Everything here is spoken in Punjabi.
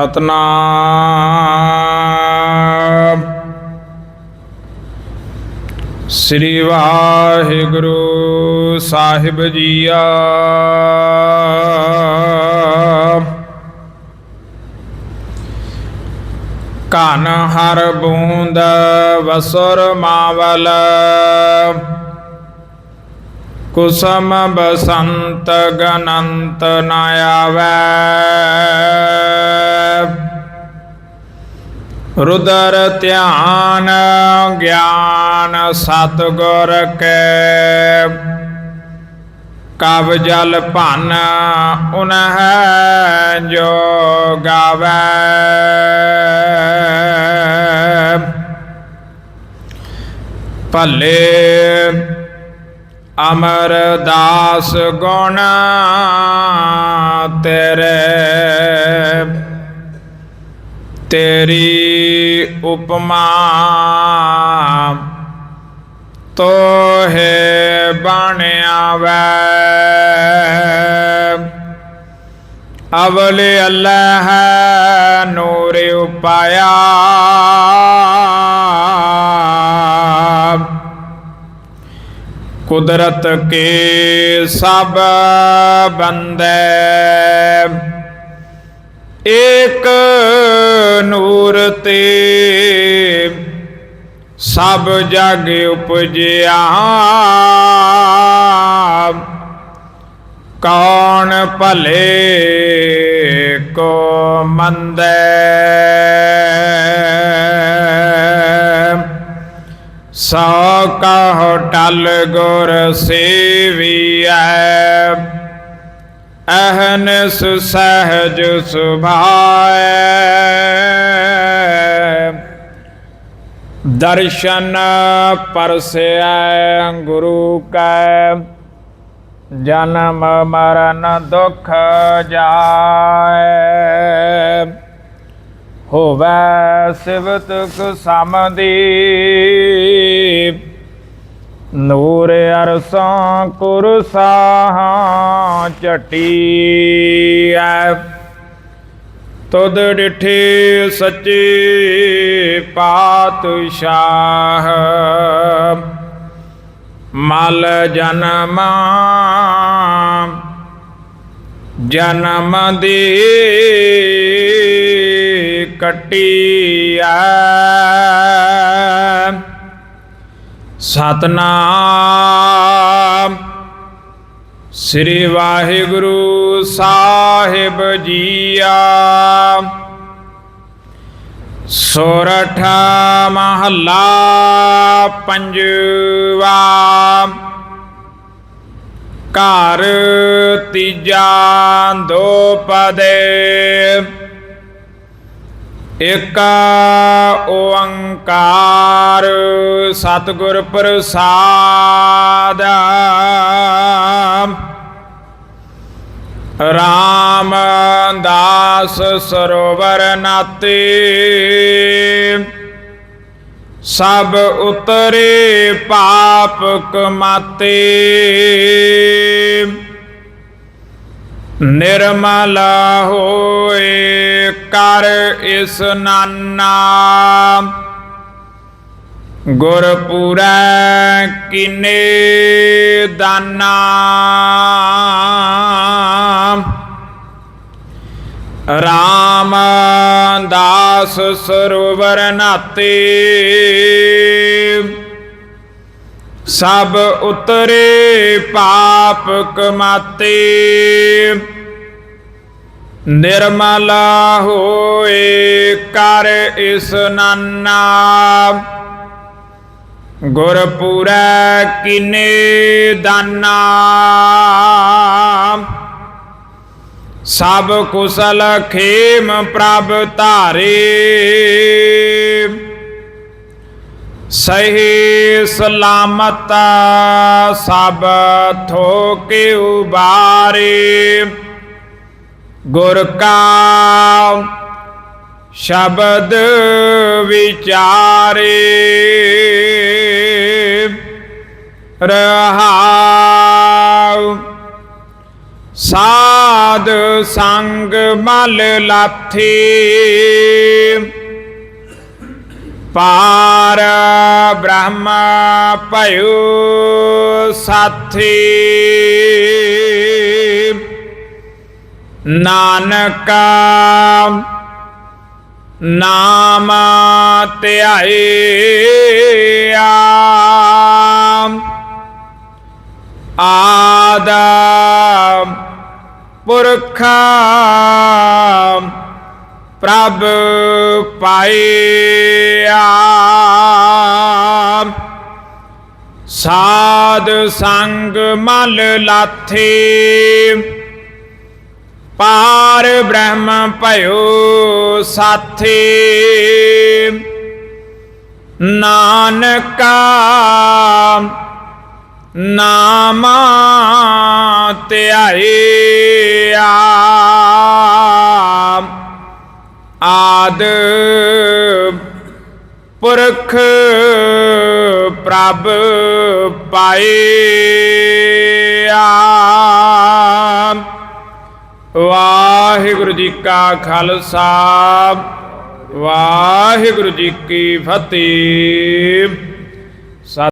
ਸਤਨਾਮ। ਸ੍ਰੀ ਵਾਹਿਗੁਰੂ ਸਾਹਿਬ ਜੀਆ। ਕਾਨ ਹਰ ਬੂੰਦ ਵਸੁਰ ਮਾਵਲ। ਕੁਸਮ ਬਸੰਤ ਗਨੰਤ ਨ ਆਵੈ। ਰੁਦਰ ਧਿਆਨ ਗਿਆਨ ਸਤਗੁਰ ਕੈ। ਕਵ ਜਲ ਭਨ ਉਨਹਿ ਜੋ ਗਾਵੈ। ਭਲੇ ਅਮਰਦਾਸ ਗੁਣ ਤੇਰੇ। ਤੇਰੀ ਉਪਮਾ ਤੋਹੇ ਬਣਿਆਵੈ ਅਵਲੇ ਅੱਲਾਹ ਨੂਰ ਉਪਾਇਆ। ਕੁਦਰਤ ਕੇ ਸਭ ਬੰਦੇ। ਏਕ ਨੂਰ ਤੇ ਸਭ ਜਗ ਉਪਜਿਆ। ਕੌਣ ਭਲੇ ਕੋ ਮੰਦੇ। ਸੋ ਕਹੁ ਟਲ ਗੁਰ ਸੇਵੀਐ। ਅਹਨਸ ਸਹਜ ਸੁਭਾਏ। ਦਰਸ਼ਨ ਪਰਸੈ ਗੁਰੂ ਕੈ। ਜਨਮ ਮਰਨ ਦੁਖ ਜਾਏ। ਹੋਵੈ ਸਿਵਤ ਕੁਸਮਦੀ ਨੂਰ ਅਰਸਾਂ ਚਟੀ ਚਟੀਐ ਤੁਧ ਡਿਠੇ ਸੱਚੇ ਪਾਤਸ਼ਾਹ ਮਲ ਜਨਮਾ ਜਨਮ ਦੇ ਕਟਿਆ ਸਤਨਾਮ। ਸ੍ਰੀ ਵਾਹਿਗੁਰੂ ਸਾਹਿਬ ਜੀਆ। ਸੋਰਠ ਮਹੱਲਾ ਪੰਜਵਾ। ਘਰ ਤੀਜਾ ਦੋ ਪਦੇ। ਇਕ ਓੰਕਾਰ ਸਤਿਗੁਰ ਪ੍ਰਸਾਦ। ਰਾਮਦਾਸ ਸਰੋਵਰ ਨਾਤੇ। ਸਭ ਉਤਰੇ ਪਾਪ ਕਮਾਤੇ। ਨਿਰਮਲ ਹੋਏ ਕਰ ਇਸ ਨਾਨਾ। ਗੁਰਪੂਰੈ ਕਿਨੇ ਦਾਨਾ। ਰਾਮਦਾਸ ਸਰੋਵਰ ਨਾਤੇ। ਸਭ ਉਤਰੇ ਪਾਪ ਕਮਾਤੇ। ਨਿਰਮਲ ਹੋਏ ਕਰ ਇਸ ਨਾਨਾ। ਕਿਨੇ ਦਾਨਾ। ਸਭ ਕੁਸਲ ਖੇਮ ਪ੍ਰਭ ਧਾਰੇ। ਸਹੀ ਸਲਾਮਤ ਸਭ ਥੋਕੇ ਉਬਾਰੇ ਗੁਰ ਕਾ ਸ਼ਬਦ ਵਿਚਾਰੇ। ਰਹਾਉ ਸਾਧ ਸੰਗ ਮਲ ਲਾਥੀ। ਪਾਰ ਬ੍ਰਹਮ ਭਇਓ ਸਾਥੀ। ਨਾਨਕ ਨਾਮ ਧਿਆਇਆ। ਆਦ ਪੁਰਖ ਪ੍ਰਭ ਪਾਇਆ। ਸਾਧ ਸੰਗ ਮਲ ਲਾਥੇ। ਪਾਰ ਬ੍ਰਹਮ ਭਇਓ ਸਾਥੀ। ਨਾਨਕਾ ਨਾਮ ਧਿਆਇਆ। ਆਦ ਪੁਰਖ ਪ੍ਰਭ ਪਾਇਆ। ਵਾਹਿਗੁਰੂ ਜੀ ਕਾ ਖਾਲਸਾ ਵਾਹਿਗੁਰੂ ਜੀ ਕੀ ਫਤਿਹ।